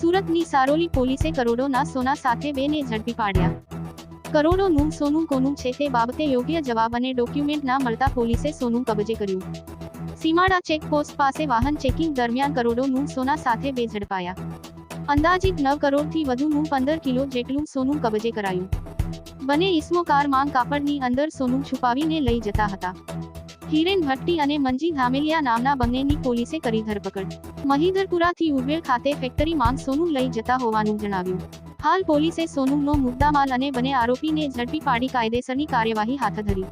સુરતની સારોલી પોલીસે કરોડોના સોના સાથે બેને ઝડપી પાડ્યા. કરોડોનું સોનું કોનું છે તે બાબતે યોગ્ય જવાબ અને ડોક્યુમેન્ટ ના મળતા પોલીસે સોનું કબજે કર્યું. સીમાડા ચેકપોસ્ટ પાસે વાહન ચેકિંગ દરમિયાન કરોડોનું સોના સાથે બે ઝડપાયા અંદાજિત નવ કરોડથી વધુનું પંદર કિલો જેટલું સોનું કબજે કરાયું. બંને ઈસમો કાર માંગ કાપડની અંદર સોનું છુપાવીને લઈ જતા હતા. હિરેન ભટ્ટી અને મંજી ધામેલિયા નામના બંનેની પોલીસે કરી ધરપકડ. મહીધરપુરાથી ઉર્વેલ ખાતે ફેક્ટરીમાં સોનું લઈ જતા હોવાનું જણાવ્યું. હાલ પોલીસે સોનુનો મુદ્દામાલ અને બંને આરોપીને ઝડપી પાડી કાયદેસરની કાર્યવાહી હાથ ધરી.